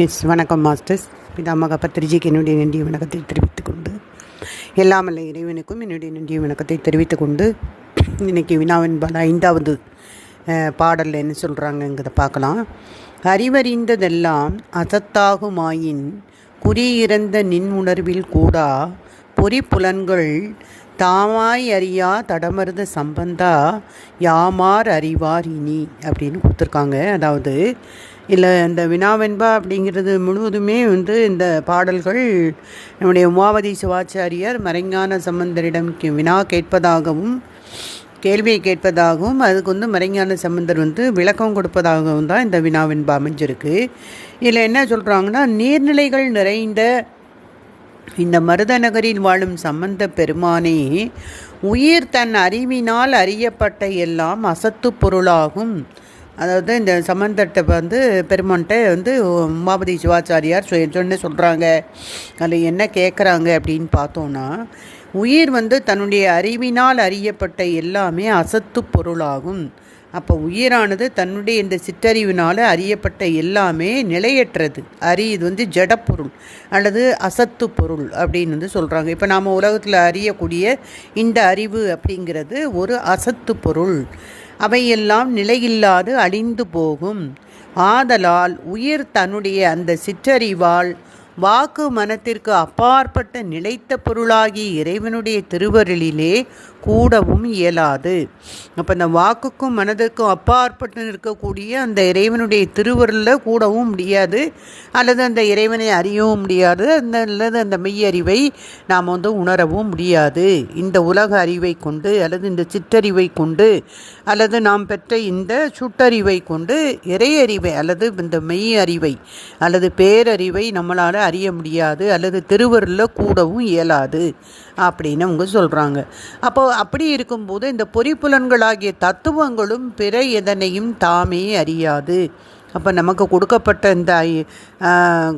Miss வணக்கம் masters. பிதாமக பத்திரிஜிக்கு என்னுடைய நன்றிய வணக்கத்தை தெரிவித்துக் கொண்டு எல்லாமல்ல இறைவனுக்கும் என்னுடைய நன்றிய வணக்கத்தை தெரிவித்துக் கொண்டு இன்றைக்கி வினாவின் பல ஐந்தாவது பாடலில் என்ன சொல்கிறாங்கங்கிறத பார்க்கலாம். அறிவறிந்ததெல்லாம் அசத்தாகுமாயின் குறியிறந்த நின் உணர்வில் கூடா பொறிப்புலன்கள் தாமாய் அறியா தடமருத சம்பந்தா யாமார் அறிவார் இனி அப்படின்னு கொடுத்துருக்காங்க. அதாவது இல்லை இந்த வினாவென்பா அப்படிங்கிறது முழுவதுமே வந்து இந்த பாடல்கள் நம்முடைய உமாவதி சிவாச்சாரியார் மறைஞான சம்பந்தரிடம் வினா கேட்பதாகவும் கேள்வியை கேட்பதாகவும் அதுக்கு வந்து மறைஞான சம்பந்தர் வந்து விளக்கம் கொடுப்பதாகவும் தான் இந்த வினாவென்பா அமைஞ்சிருக்கு. இதில் என்ன சொல்கிறாங்கன்னா நீர்நிலைகள் நிறைந்த இந்த மருதநகரில் வாழும் சம்பந்த பெருமானே உயிர் தன் அறிவினால் அறியப்பட்ட எல்லாம் அசத்து பொருளாகும். அதாவது இந்த சம்பந்தத்தை வந்து பெருமான்கிட்ட வந்து உமாபதி சிவாச்சாரியார் சொன்ன சொல்கிறாங்க அதில் என்ன கேட்குறாங்க அப்படின்னு பார்த்தோன்னா உயிர் வந்து தன்னுடைய அறிவினால் அறியப்பட்ட எல்லாமே அசத்து பொருளாகும். அப்போ உயிரானது தன்னுடைய இந்த சிற்றறிவினால் அறியப்பட்ட எல்லாமே நிலையற்றது. அறி இது வந்து ஜடப்பொருள் அல்லது அசத்து பொருள் அப்படின்னு வந்து சொல்கிறாங்க இப்போ நாம் உலகத்தில் அறியக்கூடிய இந்த அறிவு அப்படிங்கிறது ஒரு அசத்து பொருள். அவையெல்லாம் நிலையில்லாது அழிந்து போகும். ஆதலால் உயிர் தன்னுடைய அந்த சிற்றறிவால் வாக்கு மனத்திற்கு அப்பாற்பட்ட நிலைத்த பொருளாகிய இறைவனுடைய திருவருளிலே கூடவும் இயலாது. அப்போ இந்த வாக்குக்கும் மனதிற்கும் அப்பாற்பட்டு இருக்கக்கூடிய அந்த இறைவனுடைய திருவருளில் கூடவும் முடியாது. அல்லது அந்த இறைவனை அறியவும் முடியாது. அந்த அல்லது அந்த மெய்யறிவை நாம் வந்து உணரவும் முடியாது. இந்த உலக அறிவை கொண்டு அல்லது இந்த சிற்றறிவை கொண்டு அல்லது நாம் பெற்ற இந்த சுட்டறிவை கொண்டு இறையறிவை அல்லது இந்த மெய் அறிவை அல்லது பேரறிவை நம்மளால் அறிய முடியாது. அல்லது திருவருளில் கூடவும் இயலாது. அப்படின்னு அவங்க சொல்கிறாங்க அப்போ அப்படி இருக்கும்போது இந்த பொறிப்புலன்களாகிய தத்துவங்களும் பிற எதனையும் தாமே அறியாது. அப்போ நமக்கு கொடுக்கப்பட்ட இந்த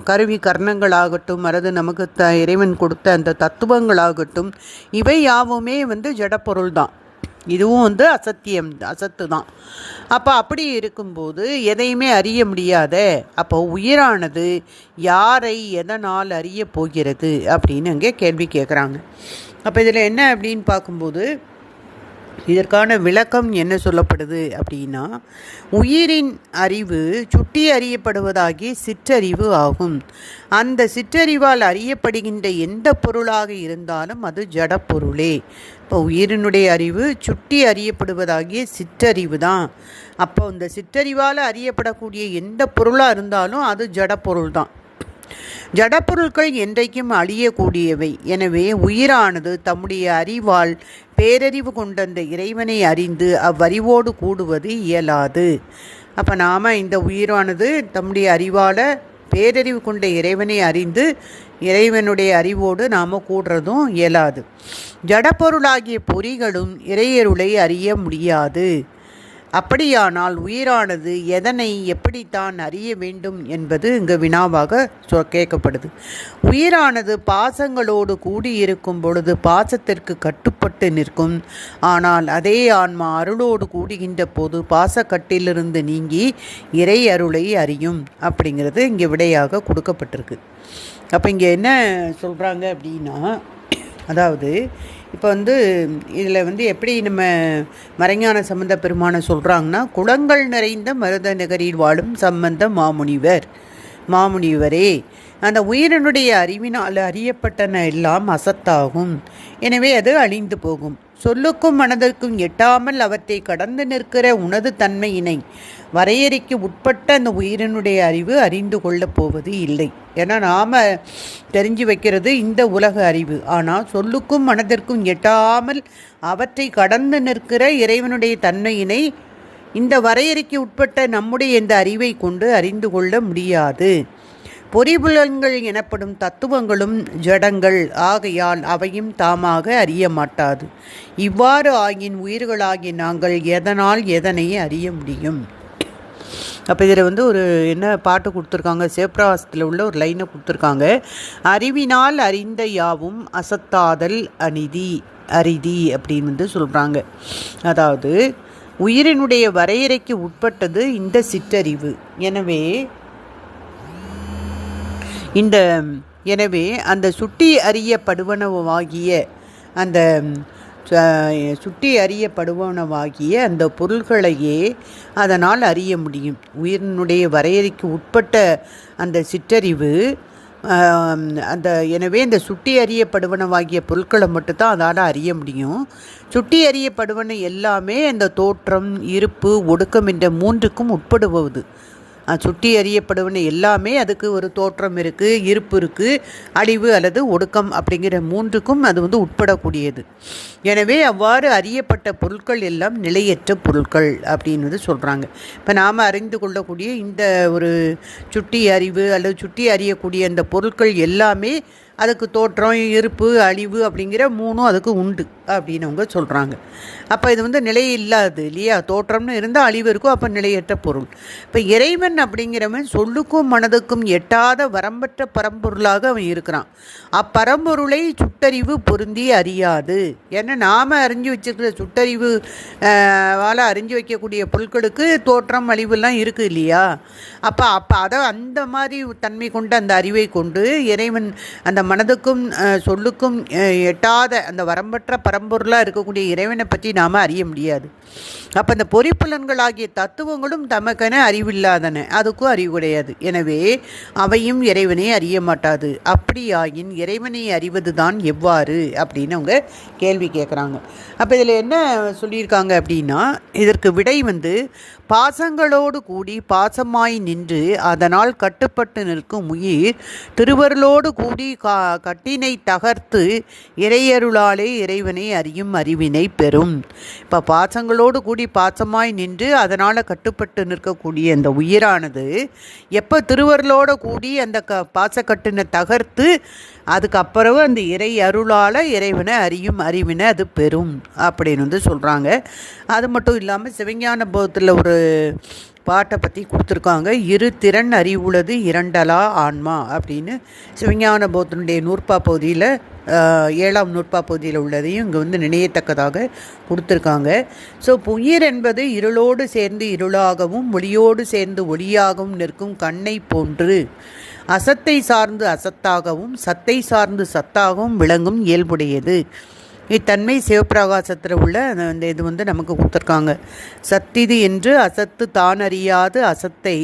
கருவி கர்ணங்களாகட்டும் அல்லது நமக்கு த இறைவன் கொடுத்த அந்த தத்துவங்களாகட்டும் இவை யாவுமே வந்து ஜடப்பொருள் தான் இதுவும் வந்து அசத்தியம் அசத்து தான். அப்போ அப்படி இருக்கும்போது எதையுமே அறிய முடியாத. அப்போ உயிரானது யாரை எதனால் அறிய போகிறது அப்படின்னு அங்கே கேள்வி கேட்குறாங்க. அப்போ இதில் என்ன அப்படின்னு பார்க்கும்போது இதற்கான விளக்கம் என்ன சொல்லப்படுது அப்படின்னா உயிரின் அறிவு சுட்டி அறியப்படுவதாகிய சிற்றறிவு ஆகும். அந்த சிற்றறிவால் அறியப்படுகின்ற எந்த பொருளாக இருந்தாலும் அது ஜடப்பொருளே. இப்போ உயிரினுடைய அறிவு சுட்டி அறியப்படுவதாகிய சிற்றறிவு தான். அப்போ இந்த சிற்றறிவால் அறியப்படக்கூடிய எந்த பொருளாக இருந்தாலும் அது ஜடப்பொருள் தான். ஜடப்பொருட்கள் என்றைக்கும் அழியக்கூடியவை. எனவே உயிரானது தம்முடைய அறிவால் பேரறிவு கொண்ட அந்த இறைவனை அறிந்து அவ்வறிவோடு கூடுவது இயலாது. அப்போ நாம் இந்த உயிரானது தம்முடைய அறிவால் பேரறிவு கொண்ட இறைவனை அறிந்து இறைவனுடைய அறிவோடு நாம் கூடுறதும் இயலாது. ஜடப்பொருளாகிய பொறிகளும் இறையருளை அறிய முடியாது. அப்படியானால் உயிரானது எதனை எப்படித்தான் அறிய வேண்டும் என்பது இங்கு வினாவாக சொ கேட்கப்படுது. உயிரானது பாசங்களோடு கூடியிருக்கும் பொழுது பாசத்திற்கு கட்டுப்பட்டு நிற்கும். ஆனால் அதே ஆன்மா அருளோடு கூடுகின்ற போது பாசக்கட்டிலிருந்து நீங்கி இறை அருளை அறியும் அப்படிங்கிறது இங்கே விடையாக கொடுக்கப்பட்டிருக்கு. அப்போ இங்கே என்ன சொல்கிறாங்க அப்படின்னா அதாவது இப்போ வந்து இதில் வந்து எப்படி நம்ம மறைஞான சம்பந்த பெருமானை சொல்கிறாங்கன்னா குளங்கள் நிறைந்த மருத நகரில் வாழும் சம்பந்த மாமுனிவர். மாமுனிவரே அந்த உயிரினுடைய அறிவினால் அறியப்பட்டன எல்லாம் அசத்தாகும். எனவே அது அழிந்து போகும். சொல்லுக்கும் மனதிற்கும் எட்டாமல் அவற்றை கடந்து நிற்கிற உனது தன்மையினை வரையறைக்கு உட்பட்ட அந்த உயிரினுடைய அறிவு அறிந்து கொள்ளப் போவது இல்லை. ஏன்னா நாம் தெரிஞ்சு வைக்கிறது இந்த உலக அறிவு. ஆனால் சொல்லுக்கும் மனதிற்கும் எட்டாமல் அவற்றை கடந்து நிற்கிற இறைவனுடைய தன்மையினை இந்த வரையறைக்கு உட்பட்ட நம்முடைய இந்த அறிவை கொண்டு அறிந்து கொள்ள முடியாது. பொறிபுலன்கள் எனப்படும் தத்துவங்களும் ஜடங்கள். ஆகையால் அவையும் தாமாக அறிய மாட்டாது. இவ்வாறு ஆகின் உயிர்களாகிய நாங்கள் எதனால் எதனை அறிய முடியும்? அப்போ இதில் வந்து ஒரு என்ன பாட்டு கொடுத்துருக்காங்க? சேப்ராசத்தில் உள்ள ஒரு லைனை கொடுத்துருக்காங்க. அறிவினால் அறிந்த யாவும் அசத்தாதல் அநீதி அரிதி அப்படின்னு வந்து சொல்கிறாங்க அதாவது உயிரினுடைய வரையறைக்கு உட்பட்டது இந்த சிற்றறிவு. எனவே இந்த எனவே அந்த சுட்டி அறியப்படுவனவாகிய அந்த ச- சுட்டி அறியப்படுவனவாகிய அந்த பொருள்களையே அதனால் அறிய முடியும். உயிரினுடைய வரையறைக்கு உட்பட்ட அந்த சிற்றறிவு அந்த எனவே இந்த சுட்டி அறியப்படுவனவாகிய பொருட்களை மட்டும்தான் அதால் அறிய முடியும். சுட்டி அறியப்படுவன எல்லாமே அந்த தோற்றம் இருப்பு ஒடுக்கம் என்ற மூன்றுக்கும் உட்படுவது சுட்டி அறியப்படுவன எல்லாமே அதுக்கு ஒரு தோற்றம் இருக்குது இருப்பு இருக்குது அழிவு அல்லது ஒடுக்கம் அப்படிங்கிற மூன்றுக்கும் அது வந்து உட்படக்கூடியது. எனவே அவ்வாறு அறியப்பட்ட பொருட்கள் எல்லாம் நிலையற்ற பொருட்கள் அப்படின்னு வந்து சொல்கிறாங்க இப்போ நாம் அறிந்து கொள்ளக்கூடிய இந்த ஒரு சுட்டி அறிவு அல்லது சுட்டி அறியக்கூடிய அந்த பொருட்கள் எல்லாமே அதுக்கு தோற்றம் இருப்பு அழிவு அப்படிங்கிற மூணும் அதுக்கு உண்டு. அப்படின்னு அவங்க சொல்கிறாங்க அப்போ இது வந்து நிலை இல்லாது இல்லையா? தோற்றம்னு இருந்தால் அழிவு இருக்கும் அப்போ நிலையற்ற பொருள். இப்போ இறைவன் அப்படிங்கிறவன் சொல்லுக்கும் மனதுக்கும் எட்டாத வரம்பற்ற பரம்பொருளாக அவன் இருக்கிறான். அப்பரம்பொருளை சுட்டறிவு பொருந்தி அறியாது. ஏன்னா நாம் அறிஞ்சு வச்சிருக்கிற சுட்டறிவு வாழ வால அறிஞ்சு வைக்கக்கூடிய பொருட்களுக்கு தோற்றம் அழிவுலாம் இருக்குது இல்லையா? அப்போ அப்போ அதை அந்த மாதிரி தன்மை கொண்ட அந்த அறிவை கொண்டு இறைவன் அந்த மனதுக்கும் சொல்லுக்கும் எட்டாத அந்த வரம்பற்ற பரம்பொருளாக இருக்கக்கூடிய இறைவனை பற்றி நாம் அறிய முடியாது. அப்போ இந்த பொறிப்புலன்களாகிய தத்துவங்களும் தமக்கென அறிவில்லாதன. அதுக்கும் அறிவு கிடையாது எனவே அவையும் இறைவனை அறிய மாட்டாது. அப்படியாயின் இறைவனை அறிவது தான் எவ்வாறு? அப்படின்னு அவங்க கேள்வி கேட்குறாங்க அப்போ இதில் என்ன சொல்லியிருக்காங்க அப்படின்னா இதற்கு விடை வந்து பாசங்களோடு கூடி பாசமாய் நின்று அதனால் கட்டுப்பட்டு நிற்கும் உயிர் திருவருளோடு கூடி கா கட்டினை தகர்த்து இறையருளாலே இறைவனை அறியும் அறிவினை பெறும். இப்போ பாசங்களோடு கூடி பாசமாய் நின்று அதனால் கட்டுப்பட்டு நிற்கக்கூடிய அந்த உயிரானது எப்போ திருவருளோடு கூடி அந்த க பாசக்கட்டினை தகர்த்து அதுக்கப்புறம் அந்த இறை அருளால் இறைவனை அறியும் அறிவினை அது பெறும் அப்படின்னு வந்து சொல்கிறாங்க அது மட்டும் இல்லாமல் சிவஞான போதத்தில் ஒரு பாட்டை பற்றி கொடுத்துருக்காங்க. இரு திறன் அறிவுள்ளது இரண்டலா ஆன்மா அப்படின்னு சிவஞான போத்தனுடைய நூற்பா பகுதியில் ஏழாம் நூற்பா பகுதியில் உள்ளதையும் இங்கே வந்து நினையத்தக்கதாக கொடுத்துருக்காங்க. ஸோ புயிர் என்பது இருளோடு சேர்ந்து இருளாகவும் ஒளியோடு சேர்ந்து ஒளியாகவும் நிற்கும் கண்ணை போன்று. அசத்தை சார்ந்து அசத்தாகவும் சத்தை சார்ந்து சத்தாகவும் விளங்கும் இயல்புடையது. இத்தன்மை சிவப்பிரகாசத்தில் உள்ள அந்த அந்த இது வந்து நமக்கு கொடுத்துருக்காங்க. சத்திது என்று அசத்து தான் அறியாது அசத்தை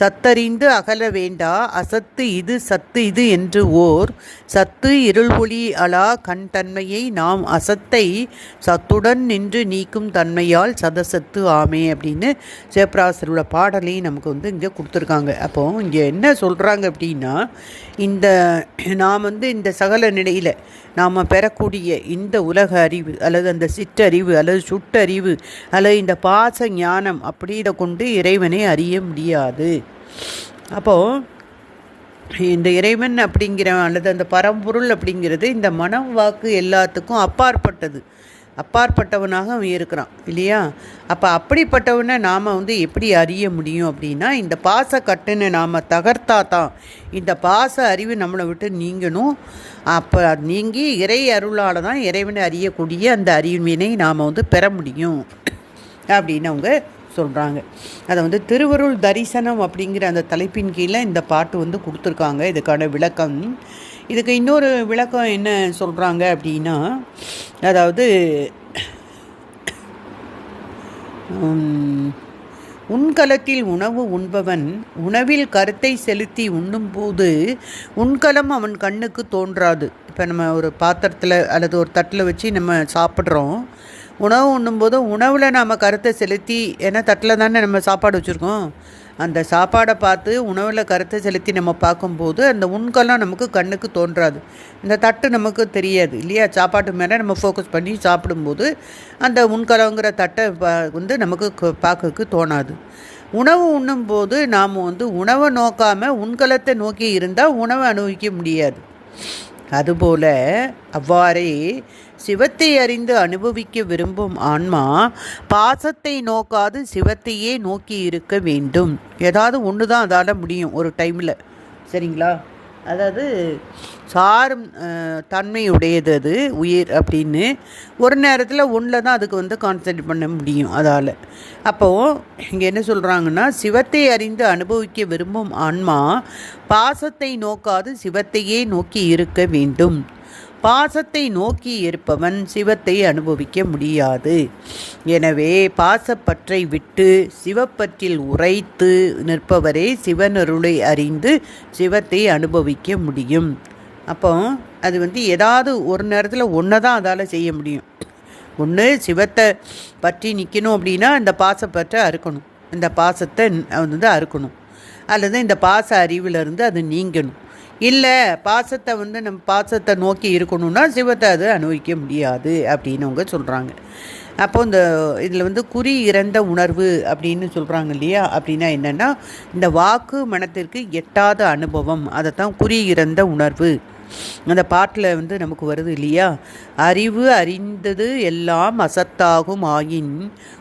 சத்தறிந்து அகல வேண்டா அசத்து இது சத்து இது என்று ஓர் சத்து இருள் ஒளி அலா கண் தன்மையை நாம் அசத்தை சத்துடன் நின்று நீக்கும் தன்மையால் சதசத்து ஆமே அப்படின்னு சிவப்பிரகாசர் உள்ள பாடலையும் நமக்கு வந்து இங்கே கொடுத்துருக்காங்க. அப்போ இங்கே என்ன சொல்கிறாங்க அப்படின்னா இந்த நாம் வந்து இந்த சகல நிலையில் நாம் பெறக்கூடிய இந்த உலக அறிவு அல்லது அந்த சிற்றறிவு அல்லது சுட்டறிவு அல்லது இந்த பாச ஞானம் அப்படி இதை கொண்டு இறைவனை அறிய முடியாது. அப்போது இந்த இறைவன் அப்படிங்கிற அல்லது அந்த பரம்பொருள் அப்படிங்கிறது இந்த மனம் வாக்கு எல்லாத்துக்கும் அப்பாற்பட்டது. அப்பாற்பட்டவனாக அவன் இருக்கிறான் இல்லையா? அப்போ அப்படிப்பட்டவனை நாம் வந்து எப்படி அறிய முடியும் அப்படின்னா இந்த பாச கட்டுன்னு நாம் தகர்த்தா தான் இந்த பாச அறிவு நம்மளை விட்டு நீங்கணும். அப்போ அது நீங்கி இறை அருளால் தான் இறைவனை அறியக்கூடிய அந்த அறிவினை நாம் வந்து பெற முடியும் அப்படின்னு அவங்க சொல்கிறாங்க அதை வந்து திருவருள் தரிசனம் அப்படிங்கிற அந்த தலைப்பின் கீழே இந்த பாட்டு வந்து கொடுத்துருக்காங்க. இதுக்கான விளக்கம் இதுக்கு இன்னொரு விளக்கம் என்ன சொல்கிறாங்க அப்படின்னா அதாவது உன்கலத்தில் உண்கலத்தில் உணவு உண்பவன் உணவில் கருத்தை செலுத்தி உண்ணும்போது உண்கலம் அவன் கண்ணுக்கு தோன்றாது. இப்போ நம்ம ஒரு பாத்திரத்தில் அல்லது ஒரு தட்டில் வச்சு நம்ம சாப்பிட்றோம். உணவு உண்ணும்போது உணவில் நாம் கருத்தை செலுத்தி ஏன்னா தட்டில் தானே நம்ம சாப்பாடு வச்சுருக்கோம். அந்த சாப்பாடை பார்த்து உணவில் கருத்தை செலுத்தி நம்ம பார்க்கும்போது அந்த உண்கலம் நமக்கு கண்ணுக்கு தோன்றாது. இந்த தட்டு நமக்கு தெரியாது இல்லையா? சாப்பாட்டு மேலே நம்ம ஃபோக்கஸ் பண்ணி சாப்பிடும்போது அந்த உண்கலங்கிற தட்டை வந்து நமக்கு க- பார்க்கறதுக்கு தோணாது. உணவு உண்ணும்போது நாம் வந்து உணவை நோக்காமல் உண்கலத்தை நோக்கி இருந்தால் உணவை அனுபவிக்க முடியாது. அதுபோல அவ்வாறே சிவத்தை அறிந்து அனுபவிக்க விரும்பும் ஆன்மா பாசத்தை நோக்காது சிவத்தையே நோக்கி இருக்க வேண்டும். ஏதாவது ஒன்று தான் அதால் முடியும் ஒரு டைமில் சரிங்களா? அதாவது சாரும் தன்மையுடையது அது உயிர் அப்படின்னு. ஒரு நேரத்தில் ஒன்றில் தான் அதுக்கு வந்து கான்சன்ட்ரேட் பண்ண முடியும் அதால். அப்போது இங்கே என்ன சொல்கிறாங்கன்னா சிவத்தை அறிந்து அனுபவிக்க விரும்பும் ஆன்மா பாசத்தை நோக்காது சிவத்தையே நோக்கி இருக்க வேண்டும். பாசத்தை நோக்கி இருப்பவன் சிவத்தை அனுபவிக்க முடியாது. எனவே பாசப்பற்றை விட்டு சிவப்பற்றில் உரைத்து நிற்பவரே சிவனருளை அறிந்து சிவத்தை அனுபவிக்க முடியும். அப்போ அது வந்து ஏதாவது ஒரு நேரத்தில் ஒன்றை தான் அதால் செய்ய முடியும். ஒன்று சிவத்தை பற்றி நிற்கணும் அப்படின்னா இந்த பாசப்பற்றை அறுக்கணும். இந்த பாசத்தை வந்து அறுக்கணும். அல்லது இந்த பாச அறிவிலிருந்து அது நீங்கணும். இல்லை பாசத்தை வந்து நம்ம பாசத்தை நோக்கி இருக்கணும்னா சிவத்தை அது அனுபவிக்க முடியாது அப்படின்னு அவங்க சொல்கிறாங்க அப்போ இந்த இதில் வந்து குறி இறந்த உணர்வு அப்படின்னு சொல்கிறாங்க இல்லையா? அப்படின்னா என்னென்னா இந்த வாக்கு மனத்திற்கு எட்டாத அனுபவம். அதை தான் குறி இறந்த உணர்வு. அந்த பாட்டில் வந்து நமக்கு வருது இல்லையா? அறிவு அறிந்தது எல்லாம் அசத்தாகும் ஆயின்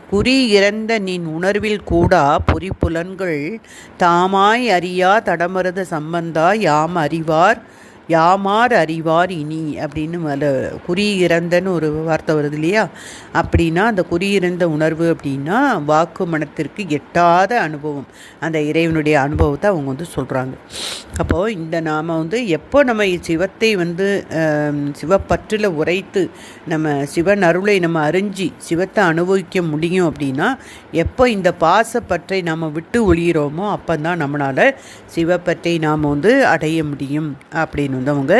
குறி இறந்த நின் உணர்வில் கூடா பொறிப்புலன்கள் தாமாய் அறியா தடமருத சம்பந்தா யாம் அறிவார் யாமார் அறிவார் இனி அப்படின்னு அதில் குறி இறந்தன்னு ஒரு வார்த்தை வருது இல்லையா? அப்படின்னா அந்த குறி இறந்த உணர்வு அப்படின்னா வாக்கு மனத்திற்கு எட்டாத அனுபவம். அந்த இறைவனுடைய அனுபவத்தை அவங்க வந்து சொல்கிறாங்க அப்போது இந்த நாம் வந்து எப்போ நம்ம சிவத்தை வந்து சிவப்பற்றில் உரைத்து நம்ம சிவன் அருளை நம்ம அறிஞ்சு சிவத்தை அனுபவிக்க முடியும் அப்படின்னா எப்போ இந்த பாசப்பற்றை நாம் விட்டு ஒழிகிறோமோ அப்போ தான் நம்மளால் சிவப்பற்றை நாம் வந்து அடைய முடியும் அப்படின்னு வந்து அவங்க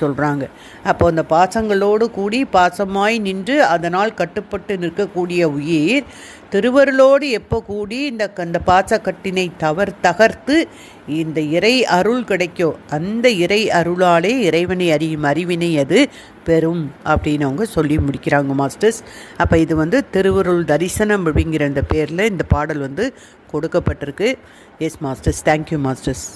சொல்கிறாங்க அப்போ அந்த பாசங்களோடு கூடி பாசமாய் நின்று அதனால் கட்டுப்பட்டு நிற்கக்கூடிய உயிர் திருவருளோடு எப்போ கூடி இந்த அந்த பாசக்கட்டினை தவர் தகர்த்து இந்த இறை அருள் கிடைக்கும் அந்த இறை அருளாலே இறைவனை அறியும் அறிவினை அது பெறும் அப்படின்னு அவங்க சொல்லி முடிக்கிறாங்க மாஸ்டர்ஸ். அப்போ இது வந்து திருவருள் தரிசனம் அப்படிங்கிற இந்த பேரில் இந்த பாடல் வந்து கொடுக்கப்பட்டிருக்கு. S masters thank you masters